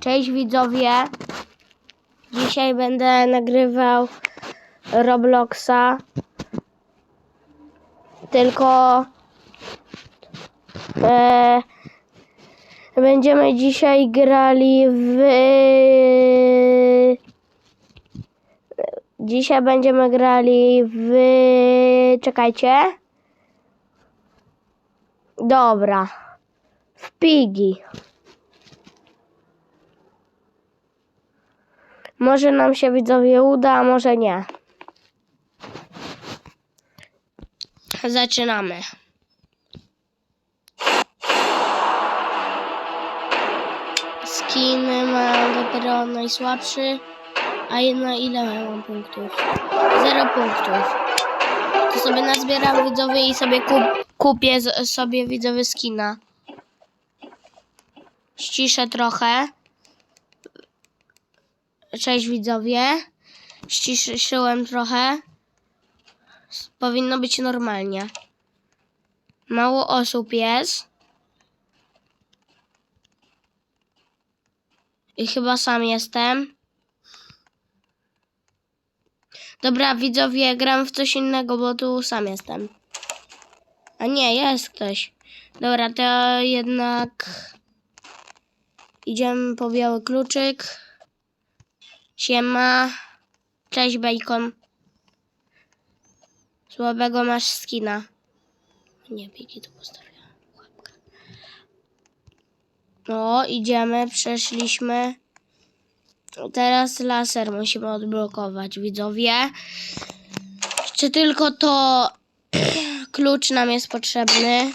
Cześć widzowie. Dzisiaj będę nagrywał Robloxa. Tylko e, będziemy dzisiaj grali w Dzisiaj będziemy grali w czekajcie. Dobra. W Pigi. Może nam się widzowie uda, a może nie. Zaczynamy. Skiny mam dopiero najsłabszy. A na ile mam punktów? Zero punktów. To sobie nazbieram widzowie i sobie kup, kupię sobie widzowie skina. Ściszę trochę. Cześć widzowie. Ściszyłem trochę. Powinno być normalnie. Mało osób jest. I chyba sam jestem. Dobra, widzowie, gram w coś innego, bo tu sam jestem. A nie, jest ktoś. Dobra, to jednak idziemy po biały kluczyk. Siema. Cześć, Bacon. Słabego masz skina. Nie, piki tu postawiłem. Łapkę. No, idziemy, przeszliśmy. Teraz laser musimy odblokować, widzowie. Czy tylko to klucz nam jest potrzebny?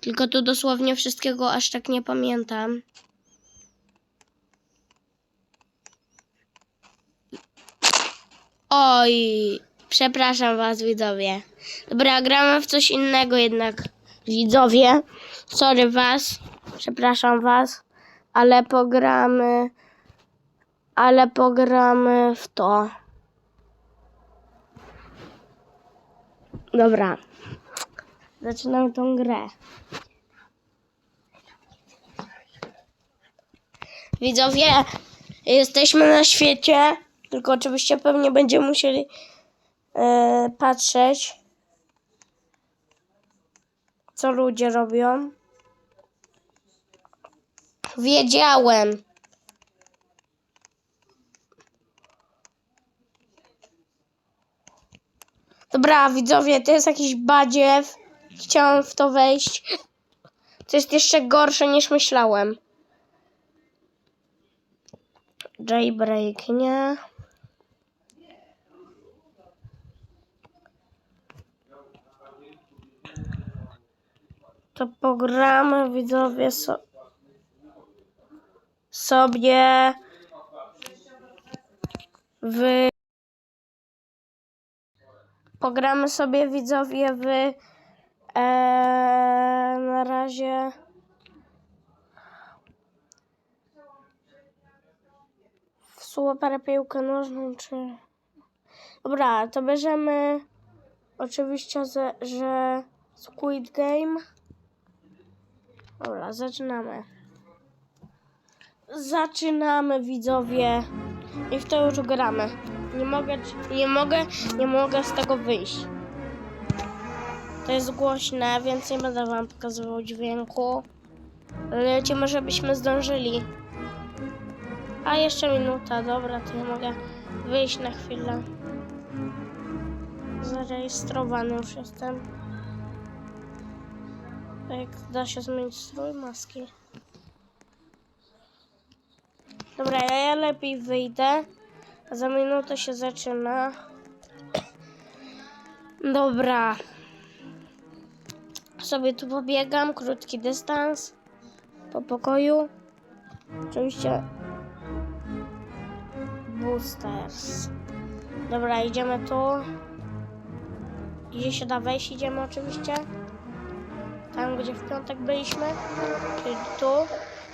Tylko tu dosłownie wszystkiego aż tak nie pamiętam. Oj, przepraszam was, widzowie. Dobra, gramy w coś innego jednak, widzowie. Sorry was, przepraszam was, ale pogramy ale pogramy w to. Dobra. Zaczynamy tą grę. Widzowie, jesteśmy na świecie, tylko oczywiście pewnie będziemy musieli e, patrzeć, co ludzie robią. Wiedziałem. Dobra, widzowie, to jest jakiś badziew. Chciałam w to wejść. To jest jeszcze gorsze niż myślałem. Jailbreak, nie. To pogramy, widzowie, so sobie w pogramy sobie widzowie w e, na razie. W super piłkę nożną czy dobra to bierzemy oczywiście że, że Squid Game dobra zaczynamy zaczynamy widzowie i w to już gramy nie mogę, nie mogę, nie mogę z tego wyjść. To jest głośne, więc nie będę wam pokazywał dźwięku. Lecimy, żebyśmy zdążyli. A jeszcze minuta, dobra, to ja mogę wyjść na chwilę. Zarejestrowany już jestem. Jak da się zmienić strój maski. Dobra, ja lepiej wyjdę. Za minutę się zaczyna. Dobra. Sobie tu pobiegam, krótki dystans po pokoju. Oczywiście boosters. Dobra, idziemy tu. Gdzie się da wejść, idziemy oczywiście. Tam, gdzie w piątek byliśmy. Czyli tu.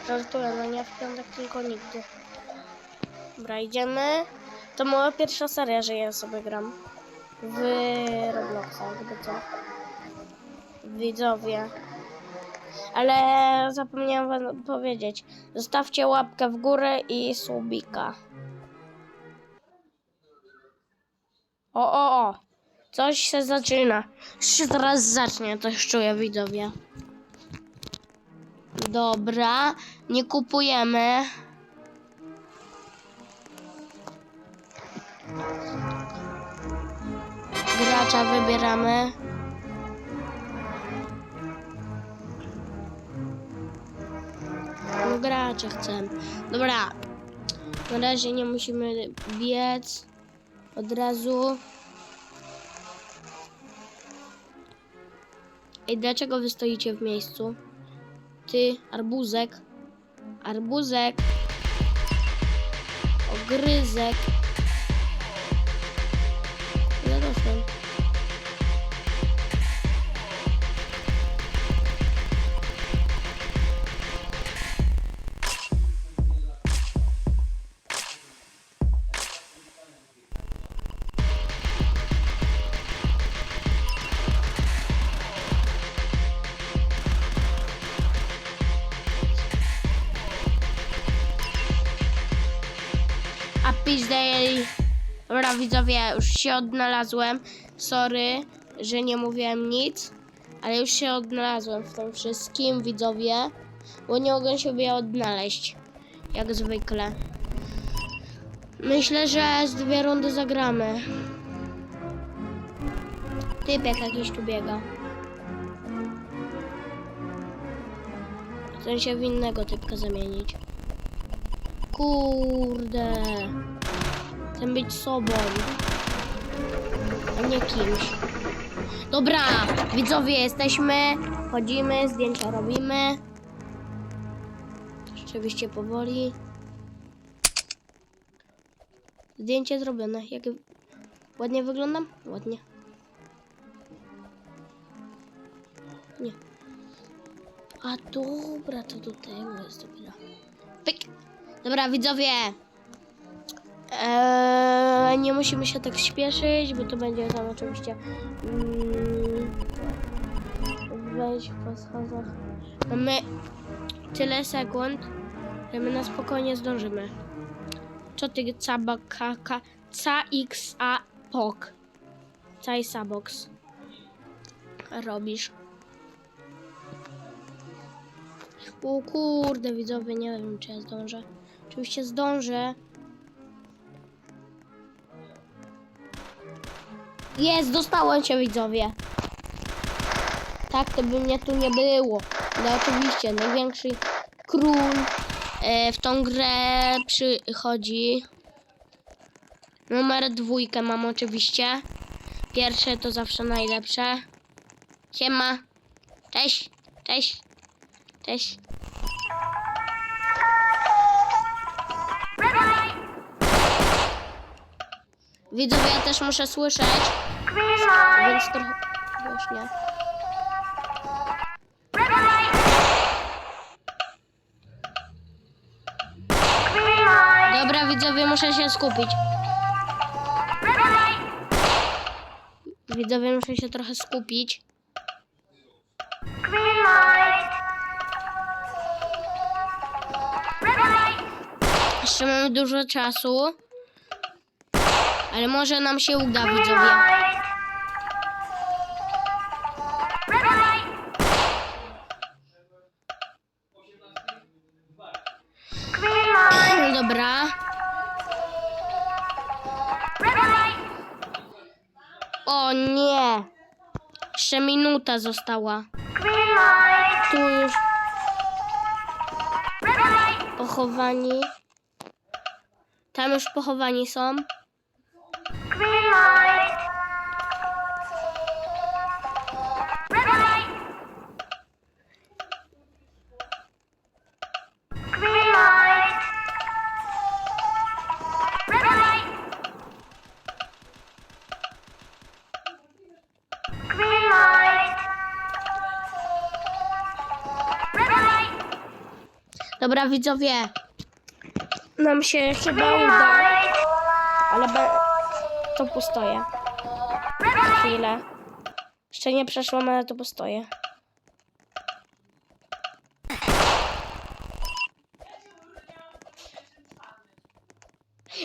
Żartuję, no nie w piątek, tylko nigdy. Dobra, idziemy. To moja pierwsza seria, że ja sobie gram w Robloxa, gdyby co. Widzowie. Ale zapomniałam wam powiedzieć. Zostawcie łapkę w górę i subika. O, o, o. Coś się zaczyna. Już się teraz zacznie, coś czuję widzowie. Dobra, nie kupujemy. Gracza wybieramy. No gracza chcę. Dobra. Na razie nie musimy biec. Od razu. Ej, dlaczego wy stoicie w miejscu? Ty, arbuzek. Arbuzek. Ogryzek. Widzowie, już się odnalazłem. Sorry, że nie mówiłem nic, ale już się odnalazłem w tym wszystkim widzowie, bo nie mogę siebie odnaleźć, jak zwykle. Myślę, że z dwie rundy zagramy. Typek jakiś tu biega. Chcę się w innego typka zamienić. Kurde. Chcę być sobą. A nie kimś. Dobra, widzowie, jesteśmy. Chodzimy, zdjęcia robimy. Rzeczywiście powoli. Zdjęcie zrobione. Jak ładnie wyglądam? Ładnie. Nie. A dobra, to do tego jest dopiero. Pyk. Dobra, widzowie. Eee, nie musimy się tak śpieszyć, bo to będzie tam oczywiście mm, wejść po schodach. Mamy tyle sekund, że my na spokojnie zdążymy. Co ty cabaka, ca x a pok. Caj sabox. Robisz. O kurde, widzowie, nie wiem czy ja zdążę. Oczywiście zdążę. Jest, dostałem cię widzowie. Tak, to by mnie tu nie było. No oczywiście, największy król e, w tą grę przychodzi. Numer dwójkę mam oczywiście. Pierwsze to zawsze najlepsze. Siema. Cześć. Cześć. Cześć. Widzowie, ja też muszę słyszeć, więc trochę głośniej. Dobra, widzowie, muszę się skupić. Widzowie, muszę się trochę skupić. Jeszcze mamy dużo czasu. Ale może nam się uda, widzowie. Dobra. O nie. Jeszcze minuta została. Tu już pochowani. Tam już pochowani są. Dobra, widzowie. Nam się chyba uda. Ale to postoję. Chwilę. Jeszcze nie przeszłam, ale to postoję.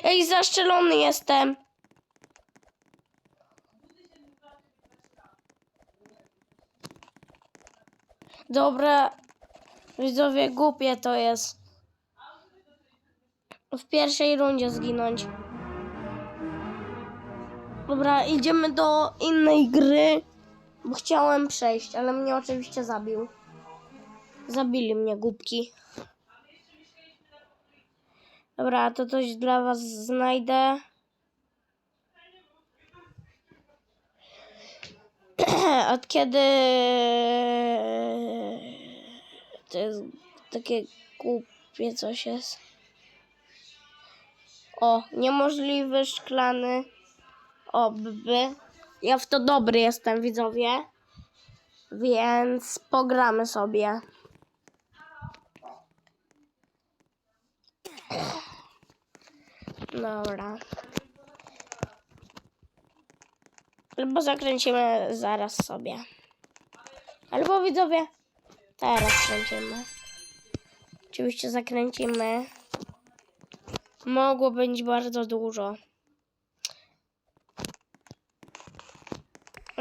Ej, zaszczelony jestem. Dobra, widzowie, głupie to jest. W pierwszej rundzie zginąć. Dobra, idziemy do innej gry. Bo chciałem przejść, ale mnie oczywiście zabił. Zabili mnie głupki. Dobra, to coś dla was znajdę. Od kiedy to jest takie głupie coś jest. O, niemożliwy szklany obby. Ja w to dobry jestem, widzowie. Więc pogramy sobie. Dobra. Albo zakręcimy zaraz sobie. Albo widzowie, teraz kręcimy. Oczywiście zakręcimy. Mogło być bardzo dużo.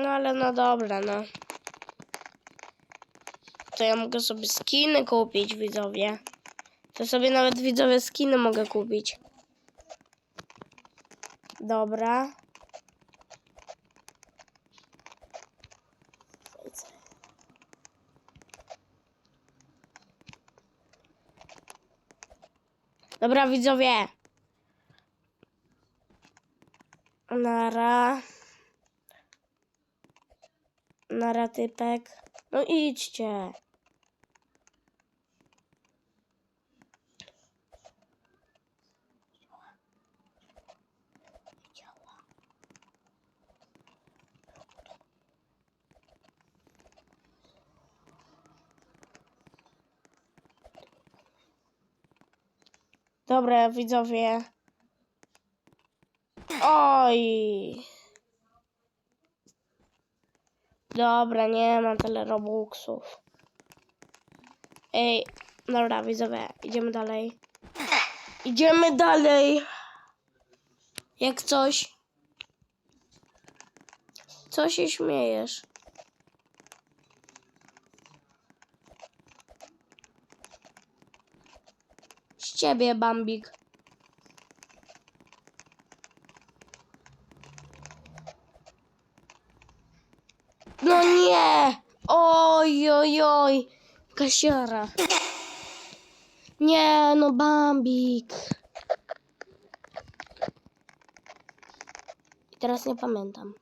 No ale no dobra, no. To ja mogę sobie skiny kupić, widzowie. To sobie nawet widzowie skiny mogę kupić. Dobra. Dobra, widzowie. Nara. Nara typek. No idźcie. Dobra, widzowie. Oj. Dobra, nie mam tyle robuxów. Ej, dobra, widzowie, idziemy dalej. Idziemy dalej. Jak coś. Co się śmiejesz? Z ciebie, Bambik. No nie! Oj, oj, oj. Kasiara. Nie, no Bambik. I teraz nie pamiętam.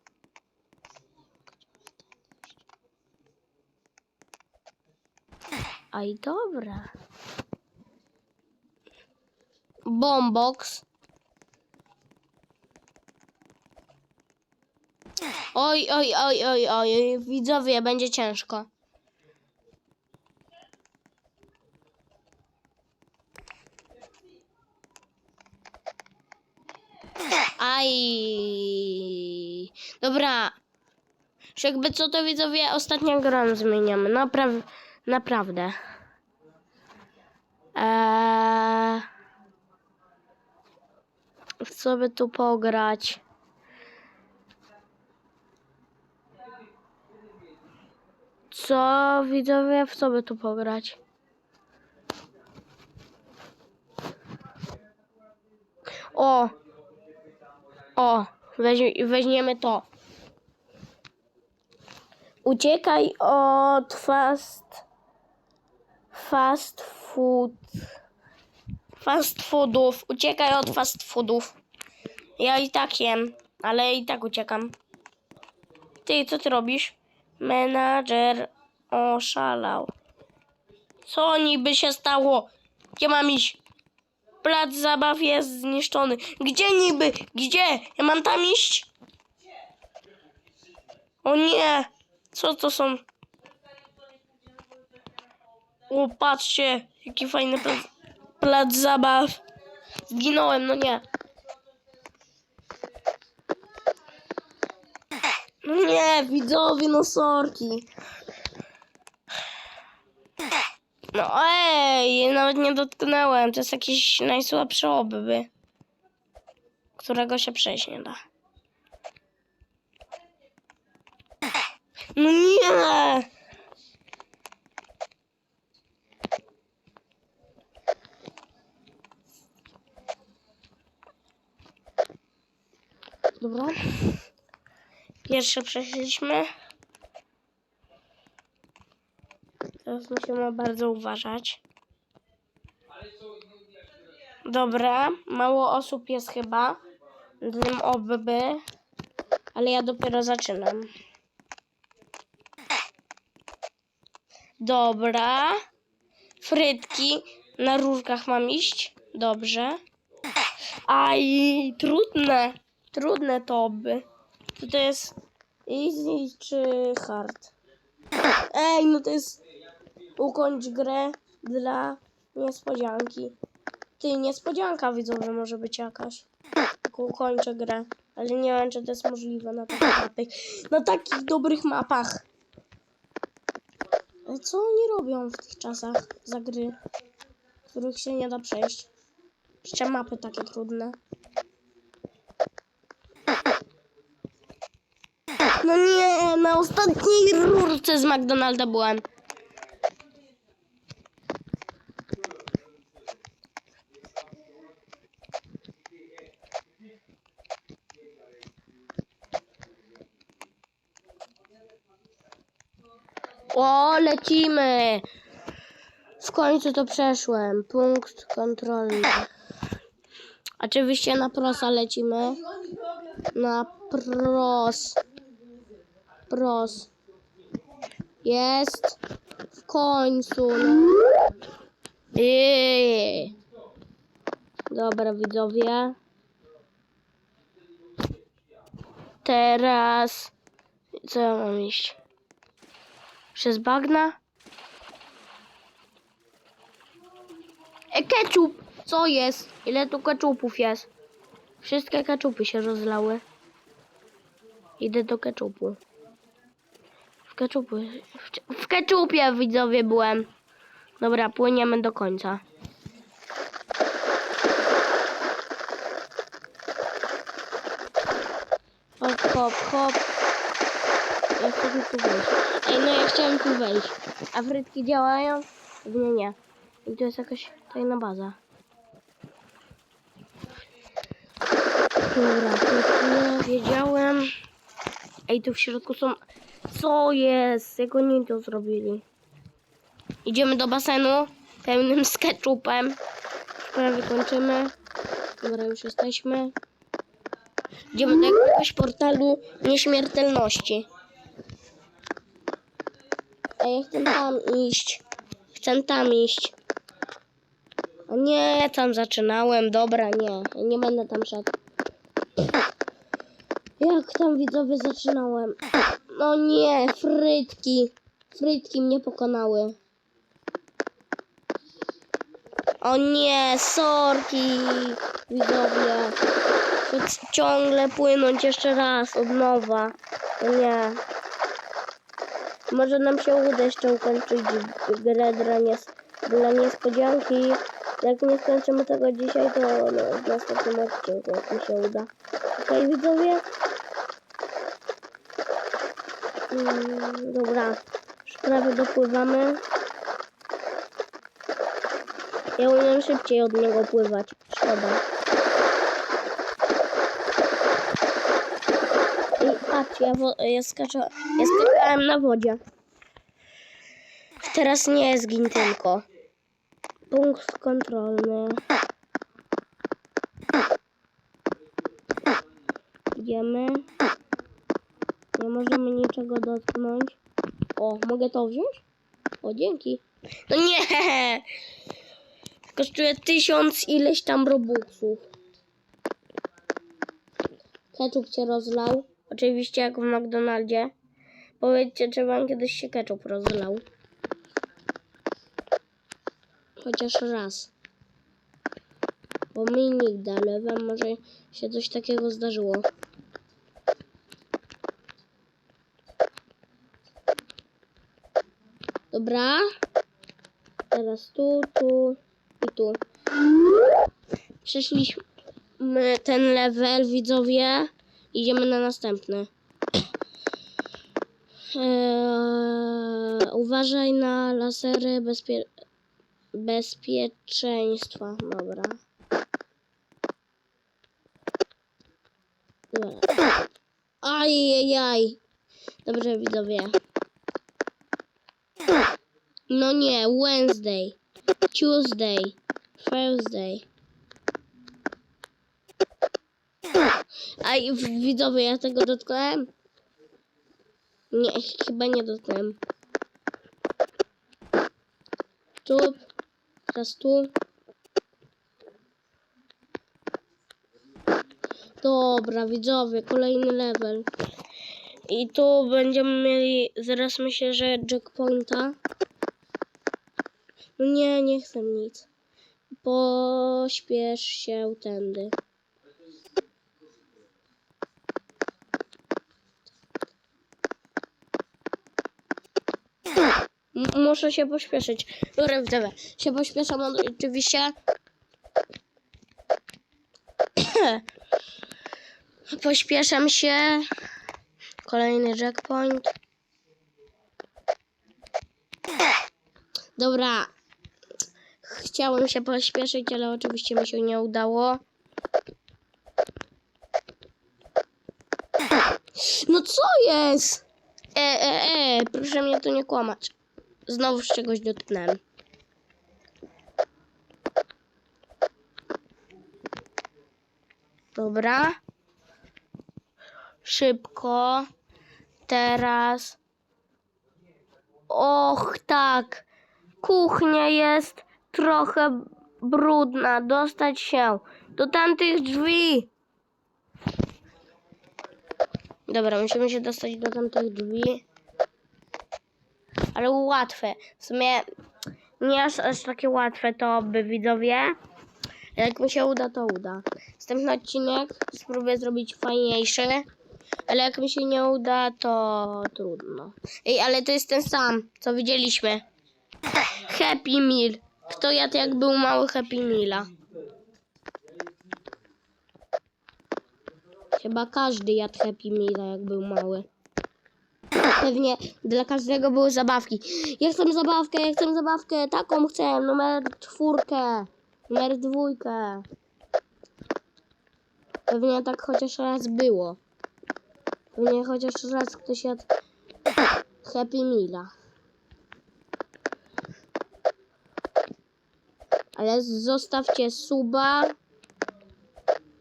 Aj, dobra. Bombox. Oj, oj, oj, oj, oj, widzowie, będzie ciężko. Dobra. Już jakby co to widzowie, ostatnio gram zmieniamy. Napraw naprawdę. Eee, co by tu pograć? Co widzowie, w co by tu pograć? O! O! Weź, weźmiemy to. Uciekaj od fast... Fast food... Fast foodów. Uciekaj od fast foodów. Ja i tak jem, ale i tak uciekam. Ty, co ty robisz? Menadżer oszalał. Co niby się stało? Gdzie mam iść? Plac zabaw jest zniszczony. Gdzie niby? Gdzie? Ja mam tam iść? O nie! Co to są? O, patrzcie, jaki fajny plac, plac zabaw. Zginąłem, no nie. No nie, widzowie, no sorki. No ej, nawet nie dotknęłem. To jest jakiś najsłabszy obby. którego się przejść nie da. No nie! Dobra. Pierwsze przeszliśmy. Musimy bardzo uważać. Dobra, mało osób jest chyba. Tym oby, ale ja dopiero zaczynam. Dobra. Frytki. Na rurkach mam iść. Dobrze. Aj, trudne. Trudne to oby. Czy to jest easy czy hard? Ej, no to jest ukończ grę dla niespodzianki. Ty, niespodzianka widzowie może być jakaś. Ukończę grę. Ale nie wiem, czy to jest możliwe na takich mapach. Na takich dobrych mapach. Co oni robią w tych czasach za gry, których się nie da przejść? Jeszcze mapy takie trudne. No nie, na ostatniej rurce z McDonalda byłem. O, lecimy! W końcu to przeszłem. Punkt kontrolny. Oczywiście na prosa lecimy. Na pros. Pros. Jest. W końcu. Ej. Dobra, widzowie. Teraz. Co ja mam iść? Przez bagna? E, ketchup! Co jest? Ile tu keczupów jest? Wszystkie keczupy się rozlały. Idę do keczupu. W keczupu. W, w keczupie widzowie byłem. Dobra, płyniemy do końca. Ja chcę tu wejść. Ej, no ja chciałem tu wejść. A frytki działają? Pewnie nie. I to jest jakaś tajna baza. Dobra, to nie wiedziałem. Ej, tu w środku są... Co jest? Jak oni to zrobili? Idziemy do basenu pełnym z ketchupem. Prawie kończymy. Dobra, już jesteśmy. Idziemy do jakiegoś portalu nieśmiertelności. Ja chcę tam iść. Chcę tam iść. O nie, tam zaczynałem. Dobra, nie. Nie będę tam szedł. Jak tam widzowie zaczynałem? No nie, frytki. Frytki mnie pokonały. O nie, sorki, widzowie. Ciągle płynąć jeszcze raz od nowa. O nie. Może nam się uda jeszcze ukończyć grę dla, nies dla niespodzianki. Jak nie skończymy tego dzisiaj, to no, w następnym odcinku, jak mi się uda. Okej, widzowie? Mm, dobra, już prawie dopływamy. Ja umiem szybciej od niego pływać. Szkoda. I patrz, ja, ja, skacza, ja skakałem na wodzie. Teraz nie zgin tylko. Punkt kontrolny. Idziemy. Nie możemy niczego dotknąć. O, mogę to wziąć? O, dzięki. No nie! Kosztuje tysiąc ileś tam robuxów. Ketchup się rozlał. Oczywiście jak w McDonaldzie. Powiedzcie, czy wam kiedyś się ketchup rozlał. Chociaż raz. Bo mi nigdy, ale wam może się coś takiego zdarzyło. Dobra. Teraz tu, tu i tu. Przeszliśmy my ten level, widzowie. Idziemy na następny. Eee, uważaj na lasery bezpie bezpieczeństwa. Dobra. Dobra. Ajajaj. Dobrze, widzowie. No nie, Wednesday, Tuesday, Thursday. Aj, w- widzowie, ja tego dotknąłem? Nie, chyba nie dotknąłem. Tu, teraz tu. Dobra, widzowie, kolejny level. I tu będziemy mieli, zaraz myślę, że jackpointa. No nie, nie chcę nic. Pośpiesz się tędy. Muszę się pośpieszyć. Dobra, widzowie, się pośpieszam oczywiście. Pośpieszam się. Kolejny jackpoint. Dobra. Chciałem się pośpieszyć, ale oczywiście mi się nie udało. No co jest? E, e, e, proszę mnie tu nie kłamać. Znowu czegoś dotknąłem. Dobra. Szybko. Teraz. Och, tak. Kuchnia jest trochę brudna. Dostać się do tamtych drzwi. Dobra, musimy się dostać do tamtych drzwi. Ale łatwe. W sumie nie aż, aż takie łatwe to by widzowie. Jak mi się uda, to uda. Następny odcinek spróbuję zrobić fajniejszy. Ale jak mi się nie uda, to trudno. Ej, ale to jest ten sam, co widzieliśmy. Happy Meal. Kto jadł jak był mały Happy Meala? Chyba każdy jadł Happy Meala jak był mały. Pewnie dla każdego były zabawki. Ja chcę zabawkę, ja chcę zabawkę, taką chcę, numer czwórkę, numer dwójkę. Pewnie tak chociaż raz było. Pewnie chociaż raz ktoś jadł Happy Meala. Ale zostawcie suba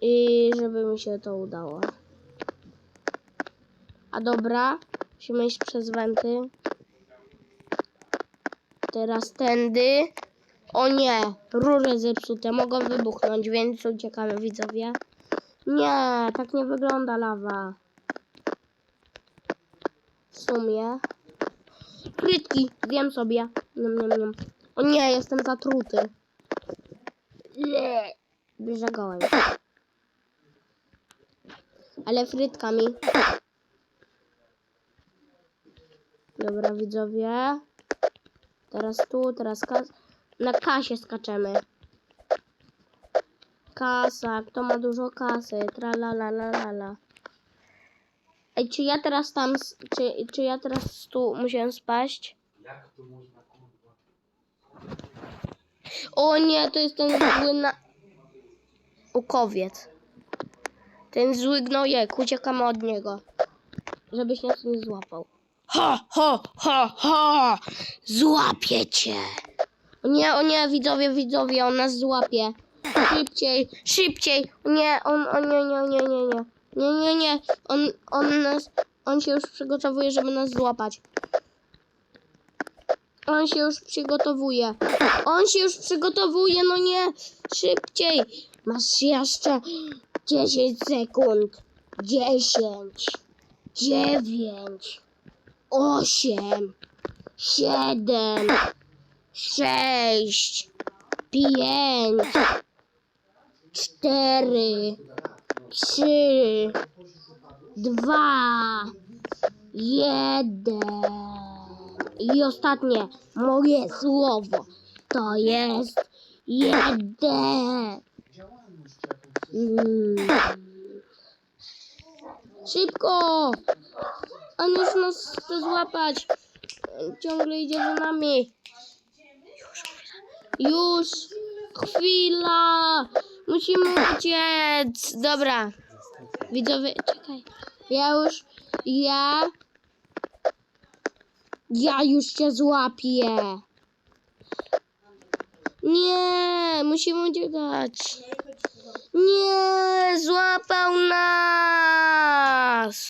i żeby mi się to udało. A dobra, musimy iść przez wenty. Teraz tędy. O nie, rury zepsute, mogą wybuchnąć, więc uciekamy widzowie. Nie, tak nie wygląda lawa. W sumie. Frytki, wiem sobie. O nie, jestem zatruty. Nie. Brzegałem. Ale frytkami. Dobra, widzowie. Teraz tu, teraz kas... Na kasie skaczemy. Kasa, kto ma dużo kasy? Tra la la la la la. Ej, czy ja teraz tam, czy, czy ja teraz tu musiałem spaść? Jak to można kurwa? O nie, to jest ten zły na... Ukowiec. Ten zły gnojek, uciekamy od niego. Żebyś nas nie złapał. Ha, ha, ha, ha! Złapię cię! O nie, o nie, widzowie, widzowie, on nas złapie. Szybciej, szybciej! O nie, on, o nie, nie, nie, nie, nie. Nie, nie, nie. On, on nas, on się już przygotowuje, żeby nas złapać. On się już przygotowuje. On się już przygotowuje, no nie. Szybciej. Masz jeszcze 10 sekund. 10, 9, 8, 7, 6, 5, 4, 3, 2, 1. I ostatnie, moje słowo to jest jeden. Mm. Szybko! On już nas chce złapać. Ciągle idzie za nami. Już chwila! Musimy uciec! Dobra. Widzowie, czekaj. Ja już, ja... Ja już cię złapię. Nie, musimy uciekać. Nie, złapał nas.